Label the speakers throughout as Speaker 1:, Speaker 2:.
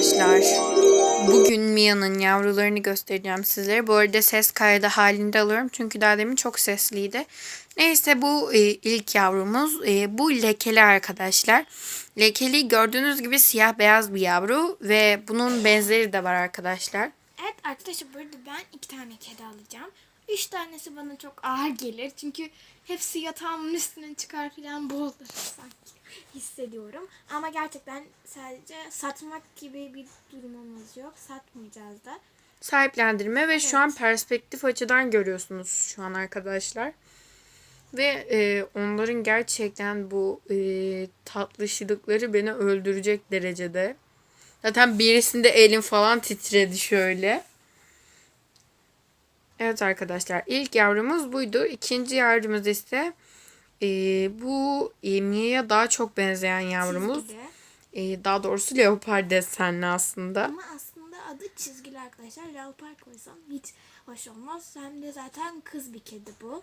Speaker 1: arkadaşlar. Bugün Mia'nın yavrularını göstereceğim sizlere. Bu arada ses kaydı halinde alıyorum çünkü daha demin çok sesliydi. Neyse bu e, ilk yavrumuz. E, bu lekeli arkadaşlar. Lekeli gördüğünüz gibi siyah beyaz bir yavru ve bunun benzeri de var arkadaşlar.
Speaker 2: Evet arkadaşlar burada ben iki tane kedi alacağım. Üç tanesi bana çok ağır gelir. Çünkü hepsi yatağımın üstüne çıkar falan boğulur sanki hissediyorum. Ama gerçekten sadece satmak gibi bir durumumuz yok. Satmayacağız da.
Speaker 1: Sahiplendirme ve şu an perspektif açıdan görüyorsunuz şu an arkadaşlar. Ve e, onların gerçekten bu e, tatlışlıkları beni öldürecek derecede. Zaten birisinde elim falan titredi şöyle. Evet arkadaşlar ilk yavrumuz buydu. İkinci yavrumuz ise e, bu e, Mia'ya daha çok benzeyen yavrumuz.
Speaker 2: Çizgili.
Speaker 1: E, daha doğrusu leopar desenli aslında.
Speaker 2: Ama aslında adı çizgili arkadaşlar. Leopar koysam hiç hoş olmaz. Hem de zaten kız bir kedi bu.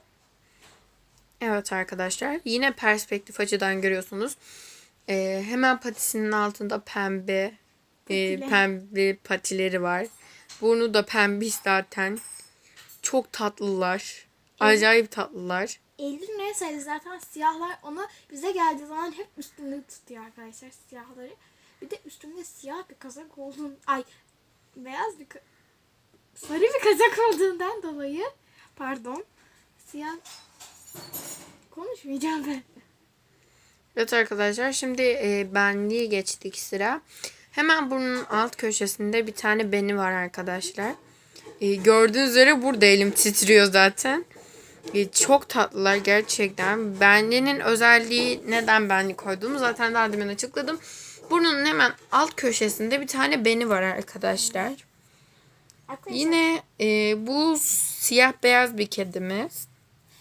Speaker 1: Evet arkadaşlar yine perspektif açıdan görüyorsunuz. Ee, hemen patisinin altında pembe e, pembe patileri var. Burnu da pembe zaten. Çok tatlılar. Acayip tatlılar.
Speaker 2: Eylül neyseydi zaten siyahlar ona bize geldiği zaman hep üstünde tutuyor arkadaşlar siyahları. Bir de üstünde siyah bir kazak olduğun ay beyaz bir sarı bir kazak olduğundan dolayı pardon siyah konuşmayacağım ben.
Speaker 1: Evet arkadaşlar şimdi e, benliği geçtik sıra. Hemen burnun alt köşesinde bir tane beni var arkadaşlar. E, gördüğünüz üzere burada elim titriyor zaten. E, çok tatlılar gerçekten. Benliğinin özelliği neden benli koyduğumu zaten daha demin açıkladım. Burnunun hemen alt köşesinde bir tane beni var arkadaşlar.
Speaker 2: Arkadaşlar,
Speaker 1: Yine e, bu siyah beyaz bir kedimiz.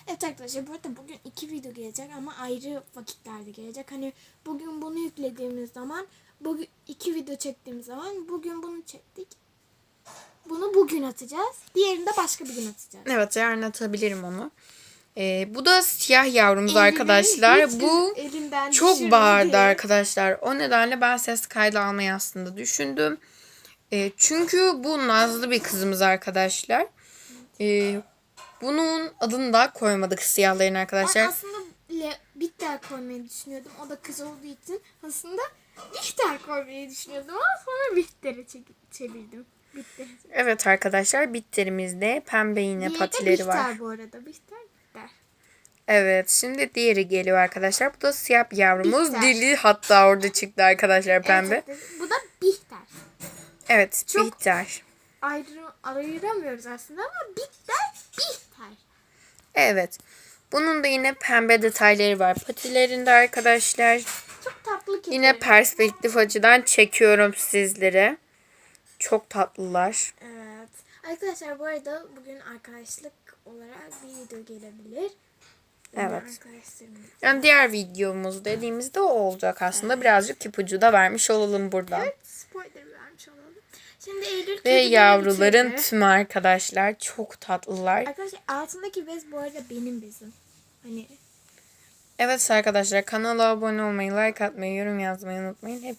Speaker 2: Evet arkadaşlar bu arada bugün iki video gelecek ama ayrı vakitlerde gelecek. Hani bugün bunu yüklediğimiz zaman bugün iki video çektiğimiz zaman bugün bunu çektik. Bunu bugün atacağız. Diğerini de başka bir gün atacağız.
Speaker 1: Evet yarın atabilirim onu. E, bu da siyah yavrumuz
Speaker 2: Elini
Speaker 1: arkadaşlar. Bu
Speaker 2: elinden
Speaker 1: çok bağırdı arkadaşlar. O nedenle ben ses kaydı almayı aslında düşündüm. E, çünkü bu nazlı bir kızımız arkadaşlar. E, bunun adını da koymadık siyahların
Speaker 2: Ben
Speaker 1: arkadaşlar.
Speaker 2: aslında Le Bitter koymayı düşünüyordum. O da kız olduğu için aslında Bitter koymayı düşünüyordum ama sonra Bitter'e çek- çevirdim. Bitter.
Speaker 1: Evet arkadaşlar bitterimizde pembe yine
Speaker 2: Diğeri de
Speaker 1: patileri
Speaker 2: Bihter
Speaker 1: var.
Speaker 2: bu arada. Bihter, Bihter.
Speaker 1: Evet şimdi diğeri geliyor arkadaşlar. Bu da siyah yavrumuz.
Speaker 2: Bihter.
Speaker 1: Dili hatta orada çıktı arkadaşlar pembe.
Speaker 2: Evet. Bu da Bihter.
Speaker 1: Evet
Speaker 2: Çok-
Speaker 1: bitter.
Speaker 2: Ayrı, ayıramıyoruz aslında ama Bihter, Bihter.
Speaker 1: Evet. Bunun da yine pembe detayları var patilerinde arkadaşlar.
Speaker 2: Çok tatlı kedi.
Speaker 1: Yine perspektif açıdan çekiyorum sizlere. Çok tatlılar.
Speaker 2: Evet. Arkadaşlar bu arada bugün arkadaşlık olarak bir video gelebilir.
Speaker 1: Evet. Yani diğer videomuz dediğimizde o olacak aslında. Birazcık ipucu da vermiş olalım burada.
Speaker 2: Evet spoiler vermiş olalım. Şimdi Eylül
Speaker 1: Ve yavruların
Speaker 2: bitirdi.
Speaker 1: tüm arkadaşlar çok tatlılar.
Speaker 2: Arkadaşlar altındaki bez bu arada benim bezim. Hani
Speaker 1: Evet arkadaşlar kanala abone olmayı, like atmayı, yorum yazmayı unutmayın. Hepiniz